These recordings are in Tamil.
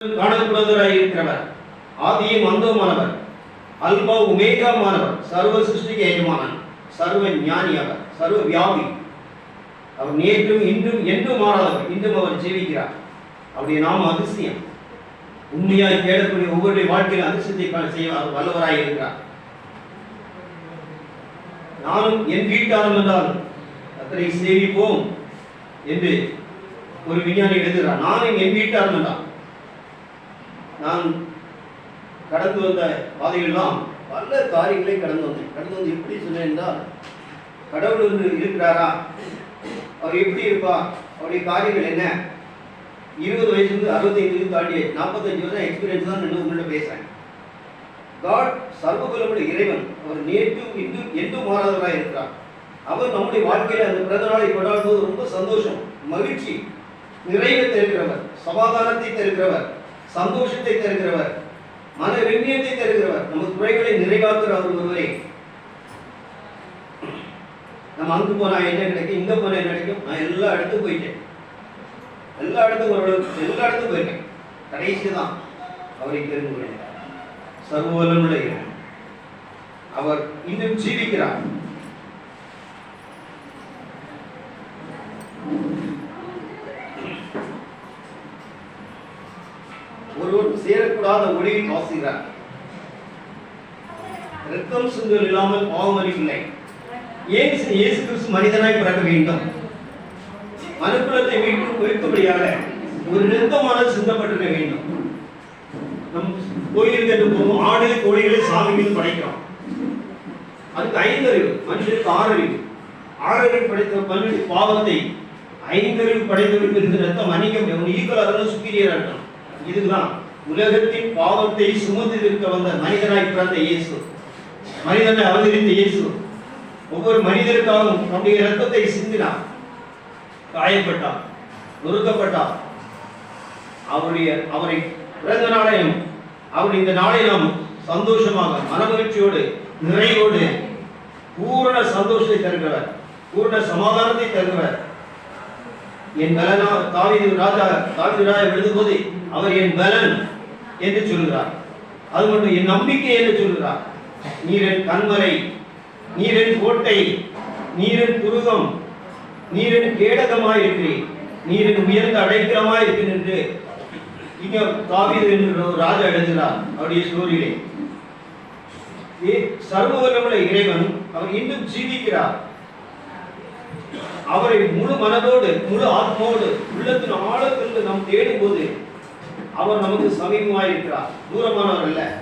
காணக்கூடாதவராய் ஆதியும் அந்தமானவர் அல்பா உமேகாமானவர். சர்வ சிருஷ்டிக்கு எஜமானன். சர்வ ஞானி அவர் சர்வ வியாபி. அவர் நேற்றும் இன்றும் என்றும் மாறாதவர். இன்றும் அவர் ஜீவிக்கிறார். அவருடைய நாம அதிசயம். உண்மையாய் தேடக்கூடிய ஒவ்வொருடைய வாழ்க்கையில் அதிசயத்தை செய்ய அவர் வல்லவராய் இருக்கிறார் நானும் என் வீட்டாரும் என்றாலும் அத்தனை சேவிப்போம் என்று ஒரு விஞ்ஞானி எழுதுகிறார். நானும் என் வீட்டாரும் என்றான் நான் கடந்து வந்த பாதையெல்லாம் பல காரியங்களை கடந்து வந்தேன். கடந்து வந்து எப்படி சொன்னேன் என்றால் கடவுள் வந்து இருக்கிறாரா? அவர் எப்படி இருப்பா அவருடைய காரியங்கள் என்ன? இருபது வயசுலேருந்து அறுபத்தைந்து தாண்டி நாற்பத்தஞ்சு வருஷம் எக்ஸ்பீரியன்ஸ் தான் நின்று உங்கள்கிட்ட பேசுகிறேன் காட் சர்வகுலமுடைய இறைவன் அவர் நேற்றும் இன்றும் என்றும் மாறாதவராக இருக்கிறார். அவர் நம்முடைய வாழ்க்கையில் அந்த பிறந்த நாளை கொண்டாடும்போது ரொம்ப சந்தோஷம் மகிழ்ச்சி நிறைவை தருகிறவர் சமாதானத்தை தருகிறவர். சந்தோஷத்தை தருகிறவர் மன வெண்ணியத்தை தருகிறவர் நமது குறைகளை நிறைவாக்குற அவர் ஒருவரே. நம்ம அங்கு போனா என்ன கிடைக்கும் இங்க போனா என்ன கிடைக்கும் நான் எல்லா இடத்துக்கும் போயிட்டேன். எல்லா இடத்துக்கும் ஓரளவுக்கு எல்லா இடத்துக்கும் போயிருக்கேன் கடைசி தான் அவரை தெரிந்து கொண்டேன் சர்வவல்லமுள்ள அவர் இன்னும் ஜீவிக்கிறார். ஒருவர் சேரக்கூடாத ஒளியில் வாசுகிறார் ரத்தம் சுந்தர் இல்லாமல் பாவம் அறிவில்லை ஏன் இயேசு கிறிஸ்து மனிதனாய் பிறக்க வேண்டும்? மனுக்குலத்தை மீண்டும் மீட்கும்படியாக ஒரு நிறுத்தமான சிந்தப்பட்டிருக்க வேண்டும். நம் கோயிலுக்கு என்று போகும் ஆடு கோழிகளை சாமி மீது படைக்கிறோம். அதுக்கு ஐந்தறிவு மனுஷனுக்கு ஆறறிவு ஆறறிவு படைத்த மனுஷன் பாவத்தை ஐந்தறிவு படைத்தவருக்கு இருந்த ரத்தம் மன்னிக்க முடியும் ஈக்குவலாக இருந்தாலும் சுப்பீரியராக இருக்கணும் இதுதான் உலகத்தின் பாவத்தை சுமந்து இருக்க வந்த மனிதனாய் பிறந்த இயேசு. மனிதனை அவதரித்த இயேசு. ஒவ்வொரு மனிதருக்காகவும் நம்முடைய ரத்தத்தை சிந்தினார். காயப்பட்டார். நொறுக்கப்பட்டார். அவருடைய அவரை பிறந்த நாளையும் அவர் இந்த நாளை நாம் சந்தோஷமாக மனமகிழ்ச்சியோடு நிறைவோடு பூரண சந்தோஷத்தை தருகிறார் பூரண சமாதானத்தை தருகிறார் என் பலனா தாவீது ராஜா தாவீது ராஜா எழுதும்போது அவர் என் பலன் என்று சொல்கிறார் அது மட்டும் என் நம்பிக்கை என்று சொல்கிறார் நீரின் கண்மலை நீரின் கோட்டை நீரின் புருகம் நீரின் கேடகமாய் இருக்கிறேன் நீரின் உயர்ந்த அடைக்கலமாய் இருக்கிறேன் என்று இங்க தாவீது என்று ஒரு ராஜா எழுதுகிறார் அவருடைய ஸ்டோரியிலே. ஏ- சர்வவல்லமுள்ள இறைவன் அவர் இன்னும் ஜீவிக்கிறார். அவரை முழு மனதோடு முழு ஆத்மோடு உள்ளத்தின் ஆழத்திற்கு நாம் தேடும் போது அவர் நமக்கு சமீபமாய் இருக்கிறார். தூரமானவர் அல்ல.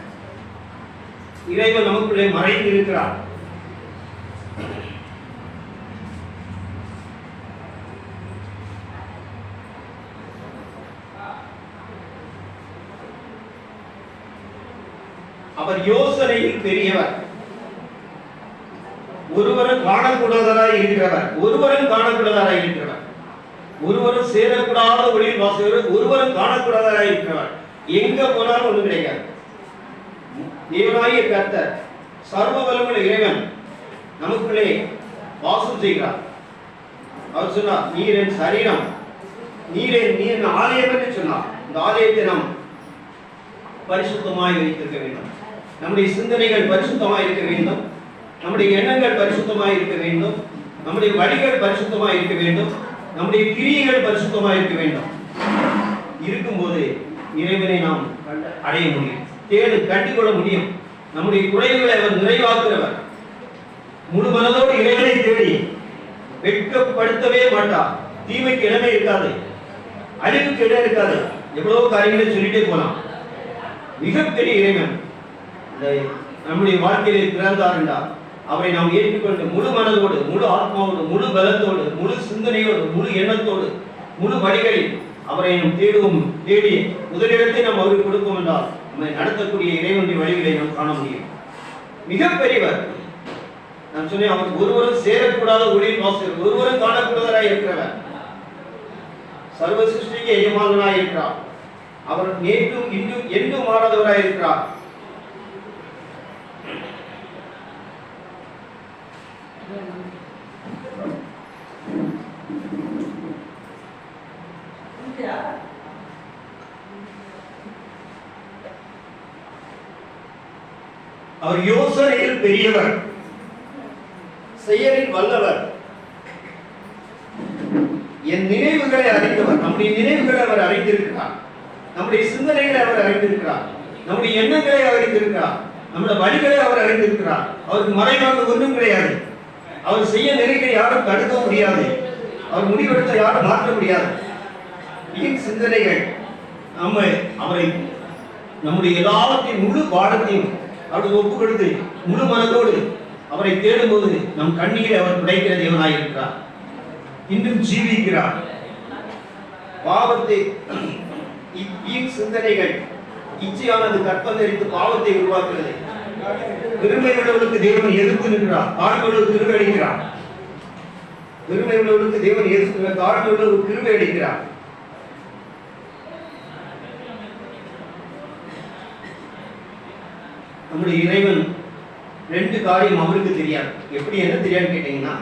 இறைவன் நமக்குள்ளே மறைந்து இருக்கிறார். அவர் யோசனையில் பெரியவர். ஒருவரும் காணக்கூடாதராய் இருக்கிறவர். ஒருவரும் காணக்கூடாதராய் இருக்கிறவர். ஒருவரும் சேரக்கூடாத ஒளியில் வாசுகிறவர் ஒருவரும் காணக்கூடாதராய் இருக்கிறவர். எங்க போனாலும் ஒண்ணு கிடைக்காது. தேவனாகிய கர்த்தர் சர்வ வல்லமுள்ள இறைவன் நமக்குள்ளே வாசம் செய்கிறார். அவர் சொன்னார் நீர் என் சரீரம் நீர் என் நீ என் ஆலயம் என்று சொன்னார். இந்த ஆலயத்தை நாம் பரிசுத்தமாய் வைத்திருக்க வேண்டும். நம்முடைய சிந்தனைகள் பரிசுத்தமாய் இருக்க வேண்டும். நம்முடைய எண்ணங்கள் பரிசுத்தமாக இருக்க வேண்டும். நம்முடைய வழிகள் பரிசுத்தமாக இருக்க வேண்டும். நம்முடைய கிரியைகள் பரிசுத்தமாக இருக்க வேண்டும். இருக்கும்போது இறைவனை நாம் கண்ட- அடைய முடியும். தேடு கண்டுகொள்ள முடியும். நம்முடைய குறைவுகளை அவர் நிறைவாக்குறவர். முழு மனதோடு இறைவனை தேடி வெட்கப்படுத்தவே மாட்டார். தீமைக்கு இடமே இருக்காது. அழிவுக்கு இடம் இருக்காது. எவ்வளவு காரியங்களை சொல்லிட்டே போலாம். மிகப்பெரிய இறைவன். நம்முடைய வாழ்க்கையிலே பிறந்தார் என்றார் அவரை நாம் ஏற்றுக்கொண்டு முழு மனதோடு முழு ஆத்மாவோடு முழு பலத்தோடு முழு சிந்தனையோடு முழு எண்ணத்தோடு முழு வழிகளில் அவரை நாம் தேடுவோம் தேடி முதலிடத்தை நாம் அவருக்கு கொடுப்போம் என்றால் நம்மை நடத்தக்கூடிய இறைவனுடைய வழிகளை நாம் காண முடியும். மிகப்பெரியவர். நான் சொன்னேன் அவர் ஒருவரும் சேரக்கூடாத ஒளியின் வாசகர் ஒருவரும் காணக்கூடாதராய் இருக்கிறவர். சர்வ சிருஷ்டிக்கு எஜமானனாய் இருக்கிறார். அவர் நேற்றும் இன்றும் என்றும் மாறாதவராய் இருக்கிறார். அவர் யோசனையில் பெரியவர். செயலில் வல்லவர். என் நினைவுகளை அறிந்தவர். நம்முடைய நினைவுகளை அவர் அறிந்திருக்கிறார். நம்முடைய சிந்தனைகளை அவர் அறிந்திருக்கிறார். நம்முடைய எண்ணங்களை அறிந்திருக்கிறார். நம்முடைய வழிகளை அவர் அறிந்திருக்கிறார். அவருக்கு மறைவாக ஒன்றும் கிடையாது அவர் செய்ய நினைக்கிற யாரும் தடுக்க முடியாது. அவர் முடிவெடுத்த யாரும் மாற்ற முடியாது. வீண் சிந்தனைகள் நம்ம அவரை நம்முடைய எல்லாத்தையும் முழு பாடத்தையும் அவருக்கு ஒப்பு கொடுத்து முழு மனதோடு அவரை தேடும்போது நம் கண்ணீரை அவர் துடைக்கிற தேவனாய் இருக்கிறார் இன்னும் ஜீவிக்கிறார். பாவத்தை இ- வீண் சிந்தனைகள் இச்சையானது கற்பந்தரித்து பாவத்தை உருவாக்குகிறது. பெருமை உள்ளவர்களுக்கு தேவன் எதிர்த்து நின்றார் தாழ்வுள்ளவர்களுக்கு கிருபை அளிக்கிறார். பெருமை உள்ளவர்களுக்கு தேவன் எதிர்த்து தாழ்வுள்ளவர்களுக்கு கிருபை அளிக்கிறார். நம்முடைய இறைவன் ரெண்டு காரியம் அவருக்கு தெரியாது. எப்படி என்ன தெரியாதுன்னு கேட்டீங்கன்னா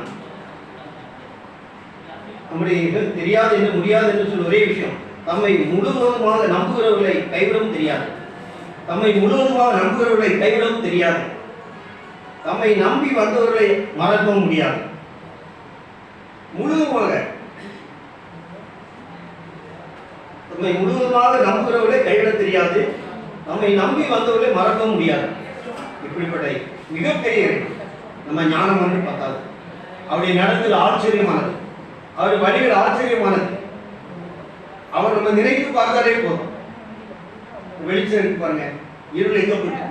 நம்முடைய தெரியாது என்று முடியாது என்று சொல்ல ஒரே விஷயம் தம்மை முழுவதுமாக நம்புகிறவர்களை கைவிடவும் தெரியாது. தம்மை முழுவதுமாக நம்புகிறவர்களை கைவிடவும் தெரியாது. தம்மை நம்பி வந்தவர்களை மறக்கவும் முடியாது. முழுவதுமாக தம்மை முழுவதுமாக நம்புகிறவர்களை கைவிட தெரியாது. நம்மை நம்பி வந்தவர்களை மறக்கவும் முடியாது. இப்படிப்பட்ட மிகப்பெரிய நம்ம ஞானம் வந்து பார்த்தாது அவருடைய நடத்தில் ஆச்சரியமானது. அவர் வழிகள் ஆச்சரியமானது. அவர் நம்ம நினைத்து பார்த்தாலே போதும். வெளிச்சம் இருக்கு பாருங்க. இருள் எங்க போச்சு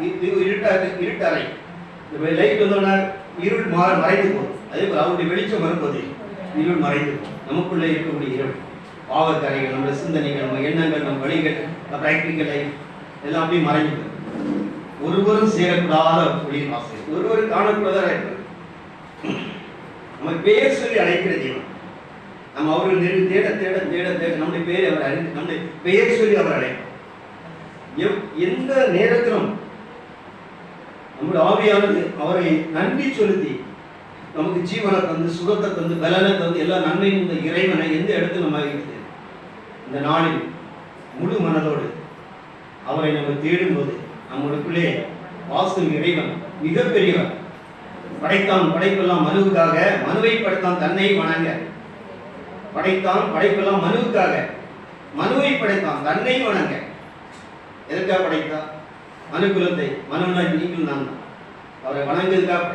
இருட்டறை இந்த லைட் வந்தோன்னா இருள் மாற மறைந்து போகும். அதே போல் அவருடைய வெளிச்சம் வரும்போது இருள் மறைந்து போகும். நமக்குள்ளே இருக்கக்கூடிய இருள். பாவக்கரைகள் நம்ம சிந்தனைகள் நம்ம எண்ணங்கள் நம்ம வழிகள் பிராக்டிக்கல் லைஃப் எல்லாம் அப்படியே மறைஞ்சு போகும். ஒருவரும் சேரக்கூடாத ஒளியின் ஆசை ஒருவரும் காணக்கூடாத இருப்பது நம்ம பேர் சொல்லி அழைக்கிற தெய்வம். நம்ம அவர்கள் தேட தேட தேட தேட நம்முடைய பேர் அவர் அறிந்து நம்முடைய பெயர் சொல்லி அவர் அழைப்போம் எவ்- எந்த நேரத்திலும் நம்முடைய ஆவியானது அவரை நன்றி செலுத்தி நமக்கு ஜீவனை தந்து சுகத்தை தந்து பலனை தந்து எல்லா நன்மையும் இந்த இறைவனை எந்த இடத்துல நம்ம இருக்குது இந்த நாளில் முழு மனதோடு அவரை நம்ம தேடும்போது நம்மளுக்குள்ளே வாசல் இறைவன் மிகப்பெரியவன் படைத்தான் படைப்பெல்லாம் மனுவுக்காக மனுவை படைத்தான் தன்னை வணங்க. படைத்தான் படைப்பெல்லாம் மனுவுக்காக மனுவை படைத்தான் தன்னை வணங்க. எதற்காக படைத்தான் மனுக்குலத்தை மனுனா நீங்கள் நான் தான். அவரை வணங்குவதற்காக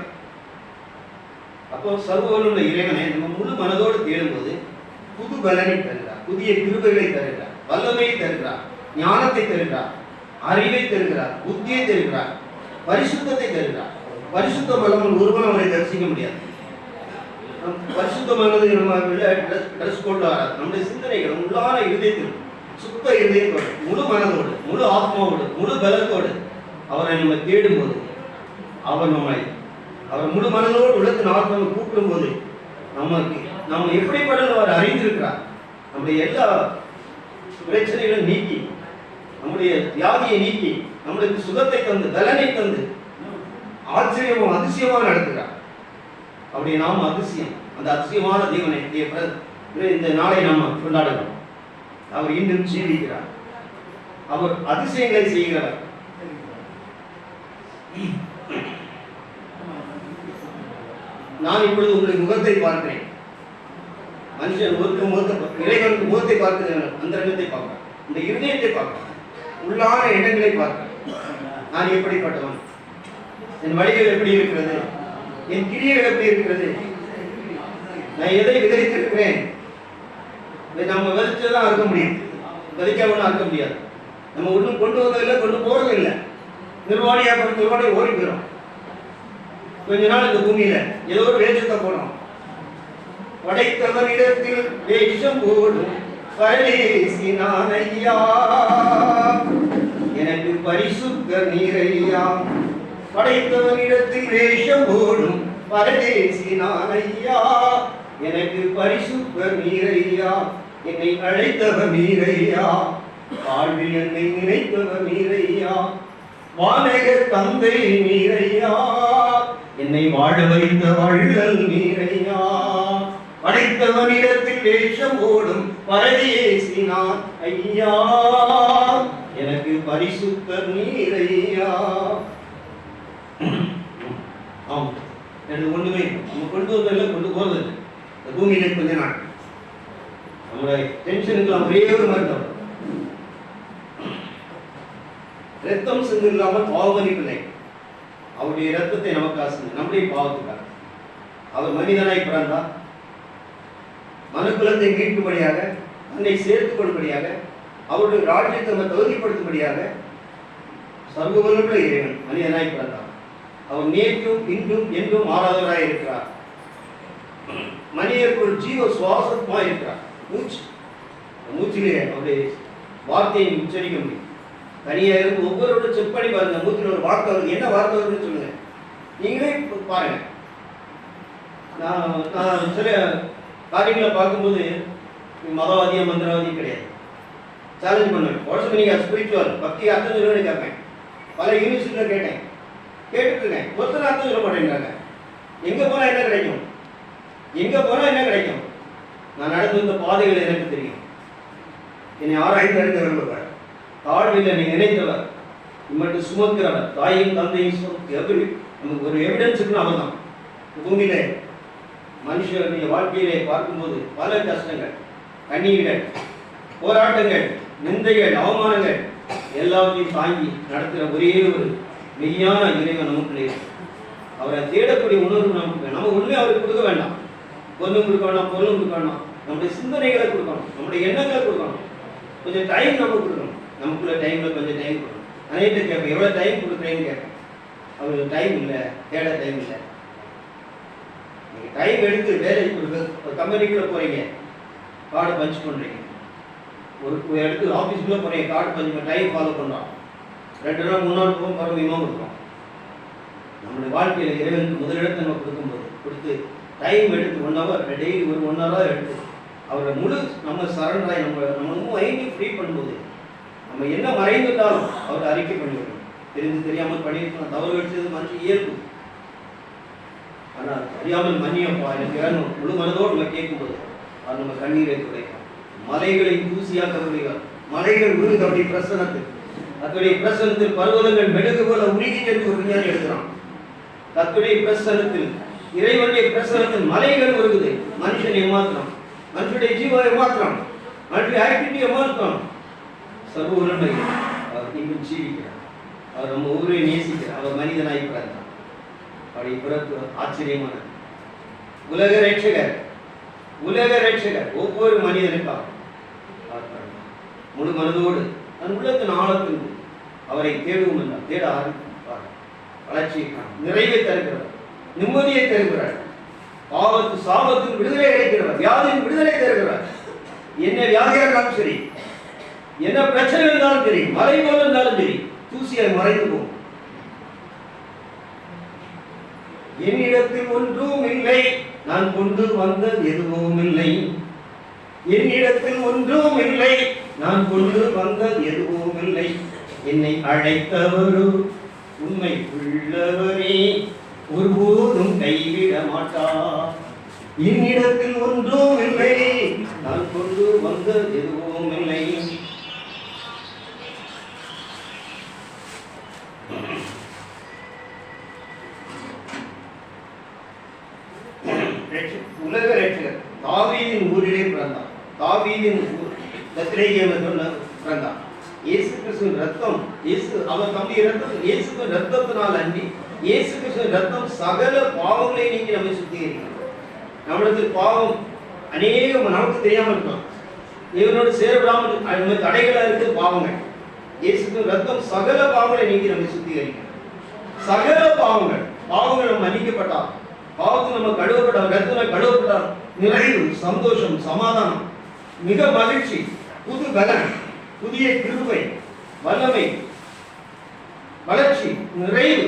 அப்போ சர்வவல்லுள்ள இறைவனை நம்ம முழு மனதோடு தேடும்போது புது பலனை தருகிறார் புதிய கிருபைகளை தருகிறார் வல்லமையை தருகிறார் ஞானத்தை தருகிறார் அறிவை தருகிறார் புத்தியை தருகிறார் பரிசுத்தத்தை தருகிறார் பரிசுத்த பலமும் ஒருவன் அவரை தரிசிக்க முடியாது நம் பரிசுத்தமானது நம்ம ட்ரெஸ் கொண்டு வராது நம்முடைய சிந்தனைகள் உள்ளான இருதயத்தில் சுத்த இதயத்தோடு முழு மனதோடு முழு ஆத்மாவோடு முழு பலத்தோடு அவரை நம்ம தேடும்போது அவர் நம்மை அவர் முழு மனதோடு உலகத்தின் ஆத்மாவை கூப்பிடும்போது நமக்கு நம்ம எப்படிப்பட்ட அவர் அறிந்திருக்கிறார்? நம்முடைய எல்லா பிரச்சனைகளும் நீக்கி நம்முடைய வியாதியை நீக்கி நம்மளுக்கு சுகத்தை தந்து பலனை தந்து ஆச்சரியமும் அதிசயமாக நடத்துகிறார். அப்படி நாம் அதிசயம் அந்த அதிசயமான தேவனை இந்த நாளை நாம் கொண்டாடுகிறோம் அவர் இன்னும் ஜீவிக்கிறார். அவர் அதிசயங்களை செய்கிறவர். நான் இப்பொழுது உங்களுடைய முகத்தை பார்க்கிறேன். மனுஷன் முகத்தை முகத்தை இறைவனுக்கு முகத்தை பார்க்கிறது அந்தரங்கத்தை பார்க்கிறேன். இந்த இருதயத்தை பார்க்கிறேன். உள்ளான இடங்களை பார்க்கிறேன். நான் எப்படிப்பட்டவன்? என் வழிகள் எப்படி இருக்கிறது? என் கிரியைகள் எப்படி இருக்கிறது? நான் எதை விதைத்திருக்கிறேன் இதை நம்ம விதைச்சதான் அறுக்க முடியும். விதைக்காமலாம் அறுக்க முடியாது. நம்ம ஒன்றும் கொண்டு வந்ததில்லை கொண்டு போறது இல்லை. நிர்வாணியா போய் நிர்வாணி ஓடி போயிடும் கொஞ்ச நாள் இந்த பூமியில. ஏதோ ஒரு வேஷத்தை போனோம் படைத்தவனிடத்தில் வேஷம் போடும் பரதேசினான் எனக்கு பரிசுத்த நீரையா. படைத்தவனிடத்தில் வேஷம் போடும். பரதேசினான் ஐயா எனக்கு பரிசுத்த நீரையா. என்னை அழைத்தவர் நீரையா? வாழ்வில் என்னை நினைத்தவர் நீரையா? வானக தந்தை நீரையா? என்னை வாழ வைத்த வள்ளல் நீரையா? படைத்தவனிடத்தில் வேஷம் ஓடும் பரதேசினான் ஐயா. எனக்கு பரிசுத்த நீரையா? ஆமாம் எனக்கு ஒண்ணுமே நம்ம கொண்டு வந்ததில்லை கொண்டு போறது இந்த பூமியில கொஞ்ச நாள். நம்மளுடைய டென்ஷனுக்கு ஒரே ஒரு மருந்தம் ரத்தம் சிந்து இல்லாமல் பாவமன்னிப்பில்லை அவருடைய ரத்தத்தை நமக்கு சிந்து நம்முடைய பாவத்துக்காக. அவர் மனிதனாய் பிறந்தார். மனுக்குலத்தை மீட்கும்படியாக தன்னை சேர்த்துக் கொள்ளும்படியாக அவருடைய ராஜ்யத்தை நம்ம தகுதிப்படுத்தும்படியாக சர்வவல்லமுள்ள இறைவன் மனிதனாய் பிறந்தார். அவர் நேற்றும் இன்றும் என்றும் மாறாதவராய் இருக்கிறார். மனிதருக்குள் ஜீவ சுவாசமாக இருக்கிறார். மூச்சு. மூச்சிலே அப்படி வார்த்தையை உச்சரிக்க முடியும். தனியாக இருந்து ஒவ்வொருவரோட செக் பண்ணி பாருங்க மூச்சில் ஒரு வார்த்தை வருது. என்ன வார்த்தை வருதுன்னு சொல்லுங்க. நீங்களே பாருங்கள் பாருங்க. நான் நான் சில காரியங்களை பார்க்கும்போது மதவாதியா மந்திரவாதி கிடையாது. சேலஞ்ச் பண்ணுவேன். வாட்ஸ்அப் நீங்கள் ஸ்பிரிச்சுவல் பக்தி அர்த்தம் சொல்லுவேன்னு கேட்பேன். பல யூனிவர்சிட்டியில் கேட்டேன். கேட்டுருக்கேன் ஒருத்தர் அர்த்தம் சொல்ல மாட்டேங்கிறாங்க எங்கே போனால் என்ன கிடைக்கும்? எங்கே போனால் என்ன கிடைக்கும்? நான் நடந்து வந்த பாதைகள் எனக்கு தெரியும். என்னை ஆராய்ந்து அறிந்து விரும்புவார் தாழ்வில் என்னை நினைத்தவர் இம்மட்டு சுமக்கிறவர் தாயும் தந்தையும் சும- எப்படி நமக்கு ஒரு எவிடன்ஸ் இருக்குன்னு அவன் தான் பூமியில மனுஷருடைய வாழ்க்கையிலே பார்க்கும்போது பல கஷ்டங்கள் கண்ணீர்கள் போராட்டங்கள் நிந்தைகள் அவமானங்கள் எல்லாத்தையும் தாங்கி நடத்துகிற ஒரே ஒரு மெய்யான இறைவன் நமக்குள்ளே அவரை தேடக்கூடிய உணர்வு நமக்கு நம்ம ஒண்ணுமே அவருக்கு கொடுக்க வேண்டாம். பொருளும் கொடுக்கணும் பொருளும் கொடுக்கணும் நம்முடைய சிந்தனைகளை கொடுக்கணும் நம்முடைய எண்ணங்களை கொடுக்கணும். கொஞ்சம் டைம் நம்ம கொடுக்கணும். நமக்குள்ள டைம்ல கொஞ்சம் டைம் கொடுக்கணும். அனைத்து கேட்பேன் எவ்வளோ டைம் கொடுக்குறேன்னு கேட்பேன் அவருக்கு டைம் இல்லை தேட டைம் இல்லை. நீங்கள் டைம் எடுத்து வேலை கொடுக்க ஒரு கம்பெனிக்குள்ளே போகிறீங்க கார்டு பஞ்ச் பண்ணுறீங்க ஒரு ஒரு இடத்துக்கு ஆஃபீஸ்க்குள்ளே போகிறீங்க கார்டு பஞ்ச் டைம் ஃபாலோ பண்ணுறோம் ரெண்டு நாள் மூணு நாள் போகும் பருவமாக கொடுக்குறோம் நம்மளுடைய வாழ்க்கையில் இறைவனுக்கு முதலிடத்தை நம்ம கொடுக்கும்போது கொடுத்து டைம் எடுத்து ஒன் ஹவர் டெய்லி ஒரு ஒன் ஹவராக எடுத்து அவரை முழு நம்ம சரண்டராய் நம்ம நம்ம மைண்டை ஃப்ரீ பண்ணும்போது நம்ம என்ன மறைந்துட்டாலும் அவரை அறிக்கை பண்ணிவிடணும் தெரிந்து தெரியாமல் பண்ணியிருக்கலாம் தவறு வச்சது மனுஷன் இயல்பு. ஆனால் அறியாமல் மன்னியப்பா எனக்கு வேணும் முழு மனதோடு நம்ம கேட்கும்போது அது நம்ம கண்ணீரை துடைக்கும். மலைகளை தூசியாக முடியும் மலைகள் விழுந்து தன்னுடைய பிரசனத்தில் தன்னுடைய பிரசனத்தில் பர்வதங்கள் மெழுகு போல உருகி என்று ஒரு விஞ்ஞானி எடுக்கிறான் தத்துடைய பிரசனத்தில் இறைவனுடைய பிரசனத்தில் மலைகள் வருகுது மனுஷன் ஏமாத்திரம் மனுஷனுடைய ஜீவ ஏமாத்திரம் மனுஷனுடைய ஆக்டிவிட்டி ஏமாத்திரம் சர்வ உலகை அவர் இன்னும் ஜீவிக்கிறார். அவர் நம்ம ஊரை நேசிக்கிறார். அவர் மனிதனாய் பிறந்தார். அவருடைய பிறப்பு ஆச்சரியமான உலக ரட்சகர். உலக ரட்சகர். ஒவ்வொரு மனிதனுக்காக முழு மனதோடு தன் உள்ளத்தின் ஆழத்தின் அவரை தேடுவோம் என்றால் தேட ஆரம்பிப்பார். வளர்ச்சியை காணும். நிறைவை தருகிறவர். நிம்மதியை தருகிறார். பாவத்து சாபத்தின் விடுதலை அளிக்கிறவர். வியாதியின் விடுதலை தருகிறார். என்ன வியாதியாக இருந்தாலும் சரி என்ன பிரச்சனை இருந்தாலும் சரி மறை போல இருந்தாலும் சரி தூசியை மறைந்து போகும். என்னிடத்தில் ஒன்றும் இல்லை. நான் கொண்டு வந்தது எதுவும் இல்லை. என்னிடத்தில் ஒன்றும் இல்லை. நான் கொண்டு வந்தது எதுவும் இல்லை. என்னை அழைத்தவரோ உண்மை உள்ளவரே. ஒருபோதும் கைவிட மாட்டார் என்னிடத்தில் ஒன்றும் இல்லை. நான் கொண்டு வந்தது எதுவும் இல்லை. உலக ரட்சகர் தாவீதின் ஊரிலே பிறந்தார். தாவீதின் ஊர் பெத்லகேம் என்று பிறந்தார் இயேசு கிறிஸ்துவின் ரத்தம் இயேசு அவர் தம்பி ரத்தம் இயேசுவின் ரத்தத்தினால் அன்றி இயேசு கிறிஸ்துவின் ரத்தம் சகல பாவங்களை நீக்கி நம்மை சுத்திகரிக்கும் நம்மளுக்கு பாவம் அநேகம் நமக்கு தெரியாமல் இருக்கும் இவனோடு சேரப்படாமல் தடைகளாக இருக்கு பாவங்கள். இயேசுக்கு ரத்தம் சகல பாவங்களை நீக்கி நம்மை சுத்திகரிக்கும். சகல பாவங்கள் பாவங்கள் நம்ம மன்னிக்கப்பட்டால் பாவத்தில் நம்ம கழுவப்பட்டார் கருத்துல கழுவப்பட்டார் நிறைவு சந்தோஷம் சமாதானம் மிக மகிழ்ச்சி புது பலன் புதிய கிருபை வல்லமை வளர்ச்சி நிறைவு.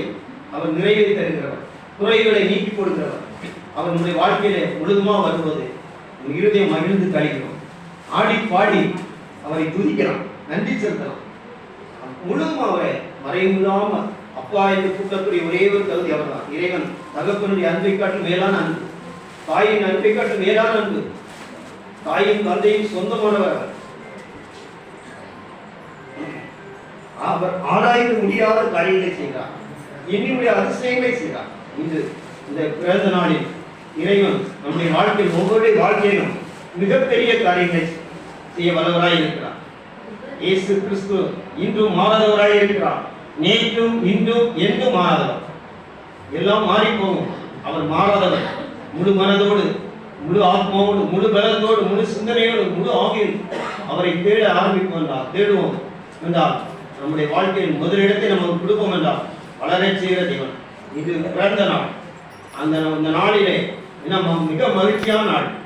அவர் நிறைவை தருகிறவர். குறைகளை நீக்கி கொடுக்கிறவர். அவர் நம்முடைய வாழ்க்கையில முழுதுமா வருவது இருதயம் மகிழ்ந்து கழிக்கிறோம் ஆடி பாடி அவரை துதிக்கலாம் நன்றி செலுத்தலாம். முழுதும் அவரை மறைவில்லாம அப்பா என்று கூட்டக்கூடிய ஒரே ஒரு தகுதி அவர்தான். இறைவன் தகப்பனுடைய அன்பை காட்டும் மேலான அன்பு. தாயின் அன்பை காட்டும் மேலான அன்பு. தாயின் தந்தையும் சொந்தமானவர் அவர். ஆராய்ந்து முடியாத காரியங்களை செய்கிறார். எண்ணினுடைய அதிசயங்களை செய்கிறார். இது இந்த பிறந்த நாளில் இறைவன் நம்முடைய வாழ்க்கையில் ஒவ்வொரு வாழ்க்கையிலும் மிகப்பெரிய காரியங்களை செய்ய வல்லவராய் இருக்கிறார். இயேசு கிறிஸ்து இன்றும் மாறாதவராய் இருக்கிறார். நேற்றும் இன்றும் என்றும் மாறாதவர். எல்லாம் மாறி போகும் அவர் மாறாதவர். முழு மனதோடு முழு ஆத்மாவோடு முழு பலத்தோடு முழு சிந்தனையோடு முழு ஆவியில் அவரை தேட ஆரம்பிப்போம் என்றால் தேடுவோம் என்றால் நம்முடைய வாழ்க்கையில் முதலிடத்தை நமக்கு கொடுப்போம் என்றால் வளரச் செய்கிற தேவன். இது பிறந்த நாள். அந்த அந்த நாளிலே நம்ம மிக மகிழ்ச்சியான நாள்.